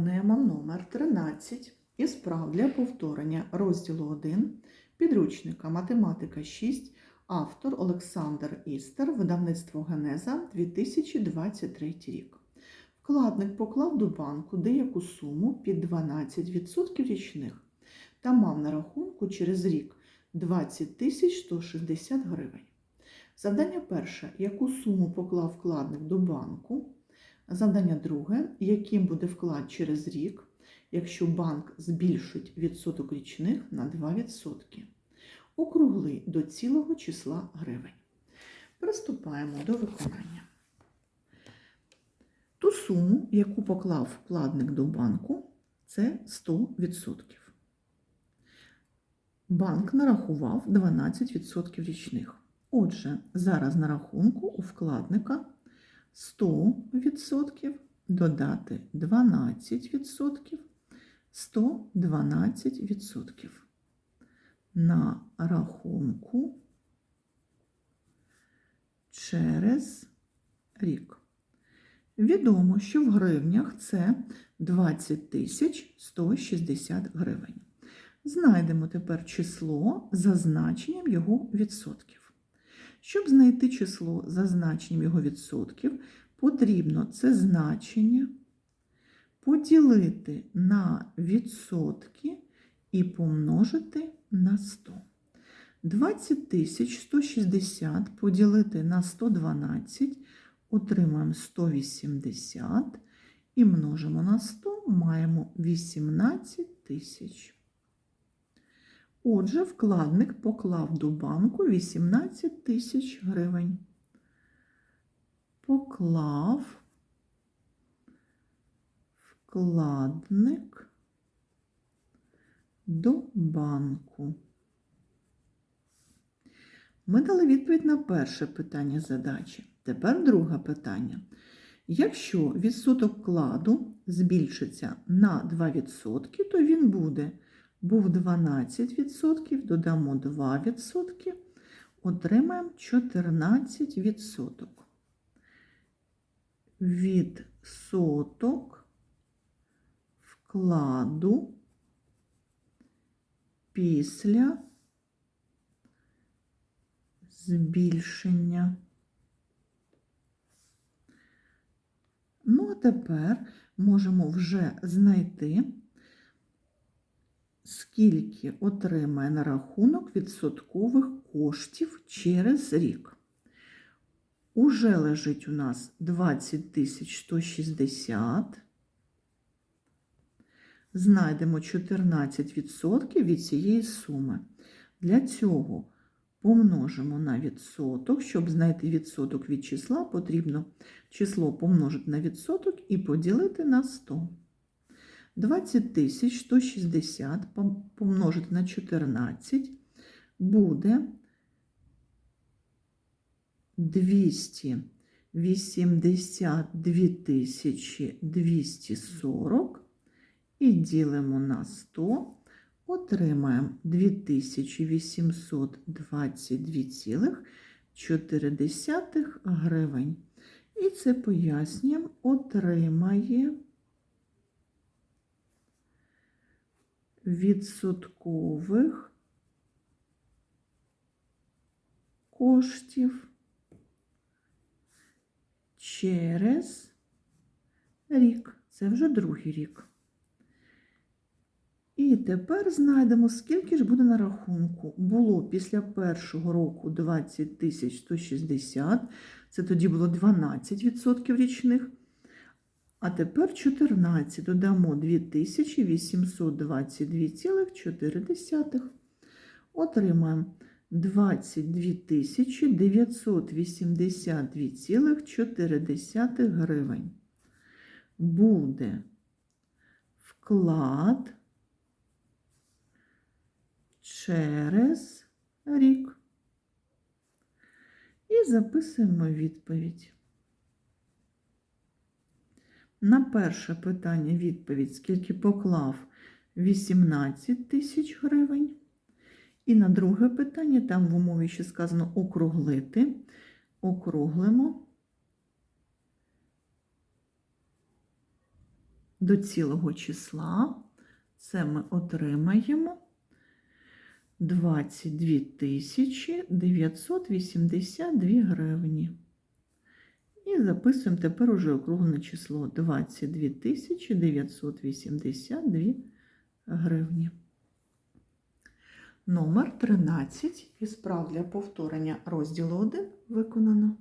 Виконуємо номер 13 із прав для повторення розділу 1 підручника Математика 6, автор Олександр Істер, видавництво Генеза 2023 рік. Вкладник поклав до банку деяку суму під 12% річних та мав на рахунку через рік 20 тисяч 160 гривень. Завдання перше. Яку суму поклав вкладник до банку? Завдання друге, яким буде вклад через рік, якщо банк збільшить відсоток річних на 2%. Округли до цілого числа гривень. Приступаємо до виконання. Ту суму, яку поклав вкладник до банку, це 100%. Банк нарахував 12% річних. Отже, зараз на рахунку у вкладника 100% додати 12%, 112% на рахунку через рік. Відомо, що в гривнях це 20 160 гривень. Знайдемо тепер число за значенням його відсотків. Щоб знайти число за значенням його відсотків, потрібно це значення поділити на відсотки і помножити на 100. 20 160 поділити на 112 отримаємо 180 і множимо на 100, маємо 18 тисяч. Отже, вкладник поклав до банку 18 тисяч гривень. Поклав вкладник до банку. Ми дали відповідь на перше питання задачі. Тепер друге питання. Якщо відсоток вкладу збільшиться на 2%, то він буде був 12%, додамо 2%, отримаємо 14%. Відсоток вкладу після збільшення. Ну, а тепер можемо вже знайти скільки отримає на рахунок відсоткових коштів через рік. Уже лежить у нас 20 160. Знайдемо 14% від цієї суми. Для цього помножимо на відсоток. Щоб знайти відсоток від числа, потрібно число помножити на відсоток і поділити на 100. 20 тисяч 160 помножити на 14 буде 282 тисячі 240 і ділимо на 100, отримаємо 2822,4 гривень. І це пояснюємо, отримає відсоткових коштів через рік. Це вже другий рік. І тепер знайдемо, скільки ж буде на рахунку. Було після першого року 20 160, це тоді було 12% річних. А тепер 14 додамо 2822,4. Отримаємо 22 982,4 гривень. Буде вклад через рік. І записуємо відповідь. На перше питання відповідь, скільки поклав 18 тисяч гривень. І на друге питання, там в умові ще сказано округлити, округлимо до цілого числа. Це ми отримаємо 22 тисячі 982 гривні. І записуємо тепер уже округлене число 22 982 гривні. Номер 13 і справ для повторення розділу 1 виконано.